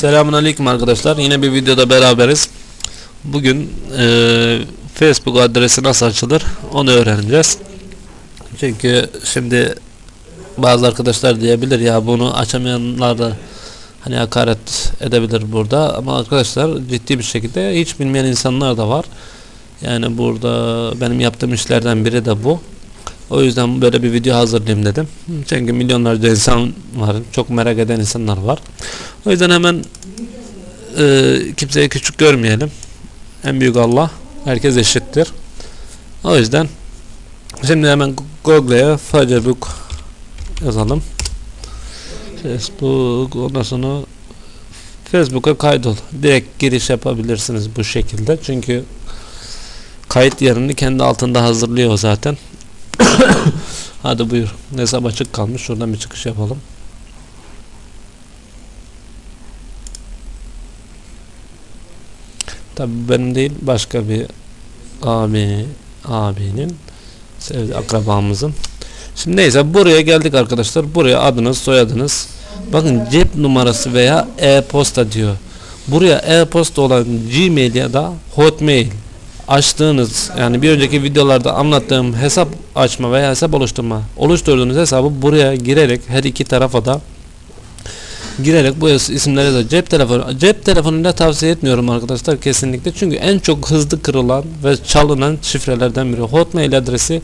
Selamun Aleyküm arkadaşlar. Yine bir videoda beraberiz. Bugün eee, Facebook adresi nasıl açılır onu öğreneceğiz. Çünkü şimdi bazı arkadaşlar diyebilir ya bunu açamayanlar da hani hakaret edebilir burada ama arkadaşlar ciddi bir şekilde hiç bilmeyen insanlar da var. Yani burada benim yaptığım işlerden biri de bu. O yüzden böyle bir video hazırlayayım dedim. Çünkü milyonlarca insan var. Çok merak eden insanlar var. O yüzden hemen e, kimseyi küçük görmeyelim. En büyük Allah. Herkes eşittir. O yüzden şimdi hemen Google'ya Facebook yazalım. Facebook ondan sonra Facebook'a kaydol. Direkt giriş yapabilirsiniz bu şekilde. Çünkü kayıt yerini kendi altında hazırlıyor zaten. Hadi buyur. Hesap açık kalmış. Şuradan bir çıkış yapalım. Tabi benim değil başka bir abi abinin sevdiği akrabamızın. Şimdi neyse buraya geldik arkadaşlar. Buraya adınız, soyadınız. Bakın cep numarası veya e-posta diyor. Buraya e-posta olan Gmail ya da Hotmail açtığınız yani bir önceki videolarda anlattığım hesap açma veya hesap oluşturma oluşturduğunuz hesabı buraya girerek her iki tarafa da girerek bu is- isimlere de cep telefonu cep telefonuyla tavsiye etmiyorum arkadaşlar kesinlikle. Çünkü en çok hızlı kırılan ve çalınan şifrelerden biri. Hotmail adresi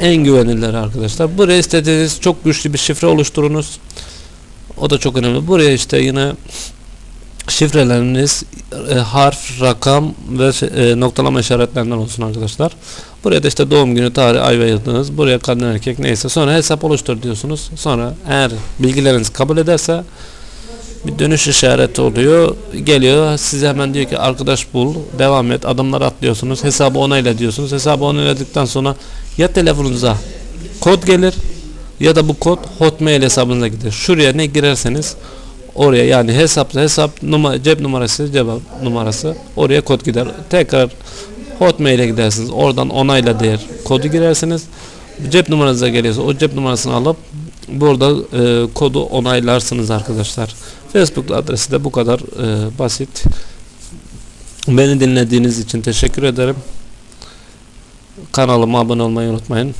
en güvenilir arkadaşlar. Buraya istediğiniz çok güçlü bir şifre oluşturunuz. O da çok önemli. Buraya işte yine şifreleriniz e, harf, rakam ve e, noktalama işaretlerinden olsun arkadaşlar. Buraya da işte doğum günü, tarih, ay ve yıldız. Buraya kadın erkek neyse. Sonra hesap oluştur diyorsunuz. Sonra eğer bilgileriniz kabul ederse bir dönüş işareti oluyor. Geliyor size hemen diyor ki arkadaş bul, devam et, adımlar atlıyorsunuz. Hesabı onayla diyorsunuz. Hesabı onayladıktan sonra ya telefonunuza kod gelir ya da bu kod Hotmail hesabınıza gider. Şuraya ne girerseniz oraya yani hesap hesap numara cep numarası cevap numarası oraya kod gider. Tekrar Hotmail'e gidersiniz. Oradan onayla değer kodu girersiniz. Cep numaranıza geliyorsa o cep numarasını alıp burada e, kodu onaylarsınız arkadaşlar. Facebook adresi de bu kadar e, basit. Beni dinlediğiniz için teşekkür ederim. Kanalıma abone olmayı unutmayın.